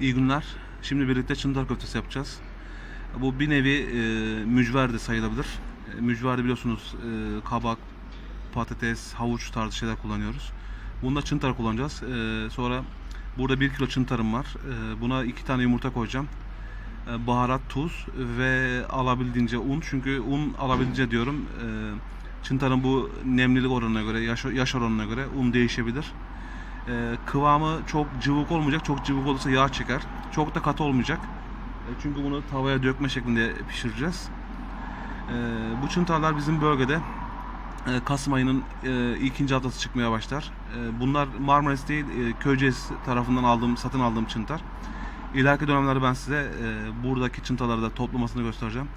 İyi günler. Şimdi birlikte çıntar köftesi yapacağız. Bu bir nevi e, mücver de sayılabilir. E, mücverde biliyorsunuz e, kabak, patates, havuç tarzı şeyler kullanıyoruz. Bunda çıntar kullanacağız. E, sonra burada 1 kilo çıntarım var. E, buna 2 tane yumurta koyacağım. E, baharat, tuz ve alabildiğince un. Çünkü un alabildiğince diyorum. E, çıntarın bu nemlilik oranına göre, yaş, yaş oranına göre un değişebilir. Ee, kıvamı çok cıvık olmayacak. Çok cıvık olursa yağ çeker. Çok da katı olmayacak. E, çünkü bunu tavaya dökme şeklinde pişireceğiz. Ee, bu çıntarlar bizim bölgede e, Kasım ayının e, ikinci haftası çıkmaya başlar. E, bunlar Marmaris değil, e, Köyceğiz tarafından aldığım, satın aldığım çıntar. İleriki dönemlerde ben size e, buradaki çıntaları da toplamasını göstereceğim.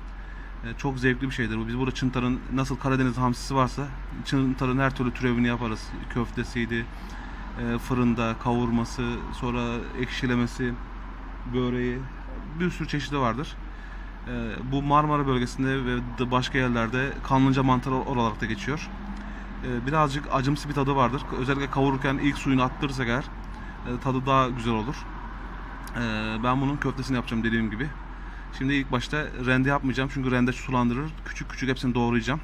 E, çok zevkli bir şeydir bu. Biz burada çıntarın nasıl Karadeniz hamsisi varsa çıntarın her türlü türevini yaparız. Köftesiydi, e, fırında kavurması, sonra ekşilemesi, böreği bir sürü çeşidi vardır. E, bu Marmara bölgesinde ve başka yerlerde kanlıca mantarı olarak da geçiyor. E, birazcık acımsı bir tadı vardır. Özellikle kavururken ilk suyunu attırırsak eğer e, tadı daha güzel olur. Ben bunun köftesini yapacağım dediğim gibi. Şimdi ilk başta rende yapmayacağım çünkü rende sulandırır. Küçük küçük hepsini doğrayacağım.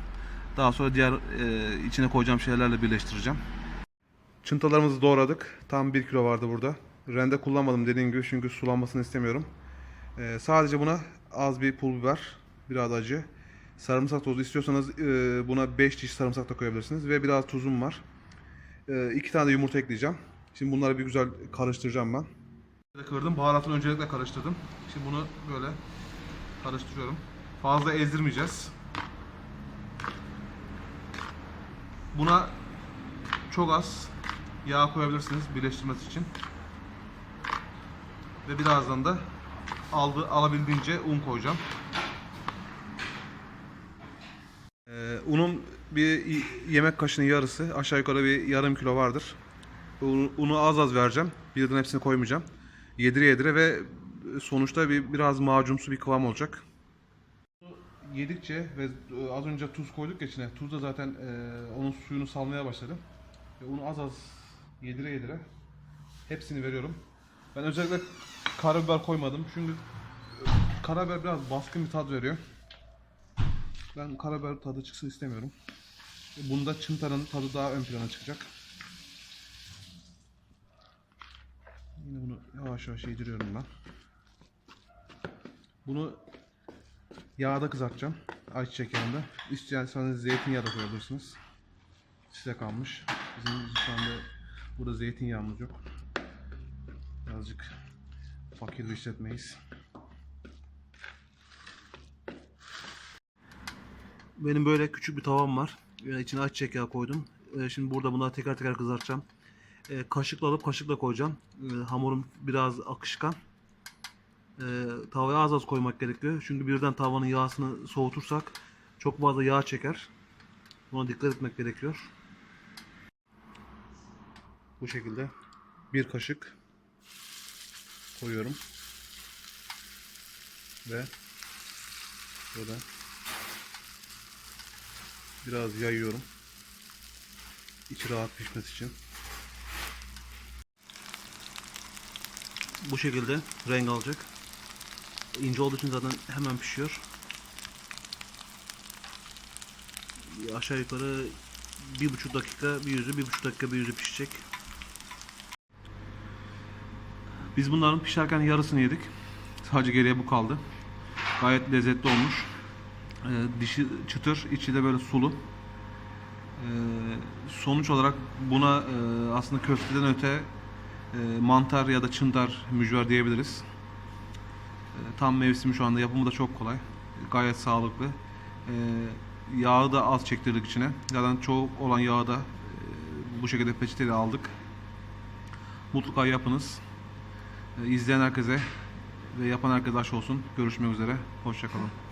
Daha sonra diğer e, içine koyacağım şeylerle birleştireceğim. Çıntalarımızı doğradık. Tam 1 kilo vardı burada. Rende kullanmadım dediğim gibi çünkü sulanmasını istemiyorum. Ee, sadece buna az bir pul biber, biraz acı. Sarımsak tozu istiyorsanız e, buna 5 diş sarımsak da koyabilirsiniz. Ve biraz tuzum var. 2 tane de yumurta ekleyeceğim. Şimdi bunları bir güzel karıştıracağım ben. Kırdım. Baharatını öncelikle karıştırdım. Şimdi bunu böyle karıştırıyorum. Fazla ezdirmeyeceğiz. Buna çok az yağ koyabilirsiniz birleştirmesi için. Ve birazdan da aldı, alabildiğince un koyacağım. Ee, unun bir yemek kaşığının yarısı aşağı yukarı bir yarım kilo vardır. Unu, unu az az vereceğim. Birden hepsini koymayacağım. Yedire yedire ve sonuçta bir biraz macunsu bir kıvam olacak. Yedikçe ve e, az önce tuz koyduk ya içine. Tuz da zaten e, onun suyunu salmaya başladı. Ve unu az az yedire yedire hepsini veriyorum. Ben özellikle karabiber koymadım çünkü e, karabiber biraz baskın bir tat veriyor. Ben karabiber tadı çıksın istemiyorum. Bunda çıntarın tadı daha ön plana çıkacak. Yine bunu yavaş yavaş yediriyorum ben. Bunu yağda kızartacağım. Ayçiçek yağında. İsterseniz zeytinyağı da koyabilirsiniz. Size kalmış. Bizim şu anda burada zeytinyağımız yok. Birazcık fakir bir işletmeyiz. Benim böyle küçük bir tavam var. Ee, İçine ayçiçek yağı koydum. Ee, Şimdi burada bunları teker teker kızartacağım. Ee, Kaşıkla alıp kaşıkla koyacağım. Hamurum biraz akışkan. Tavaya az az koymak gerekiyor. Çünkü birden tavanın yağsını soğutursak çok fazla yağ çeker. Buna dikkat etmek gerekiyor. Bu şekilde bir kaşık koyuyorum. Ve burada biraz yayıyorum. İçi rahat pişmesi için. Bu şekilde renk alacak. İnce olduğu için zaten hemen pişiyor. Aşağı yukarı bir buçuk dakika bir yüzü, bir buçuk dakika bir yüzü pişecek. Biz bunların pişerken yarısını yedik. Sadece geriye bu kaldı. Gayet lezzetli olmuş. Ee, dişi çıtır, içi de böyle sulu. Ee, sonuç olarak buna e, aslında köfteden öte e, mantar ya da çıntar mücver diyebiliriz. E, tam mevsimi şu anda yapımı da çok kolay. Gayet sağlıklı. E, yağı da az çektirdik içine. Zaten çoğu olan yağı da e, bu şekilde peçeteyle aldık. Mutlaka yapınız. E, izleyen herkese ve yapan herkese aş olsun. Görüşmek üzere. Hoşçakalın.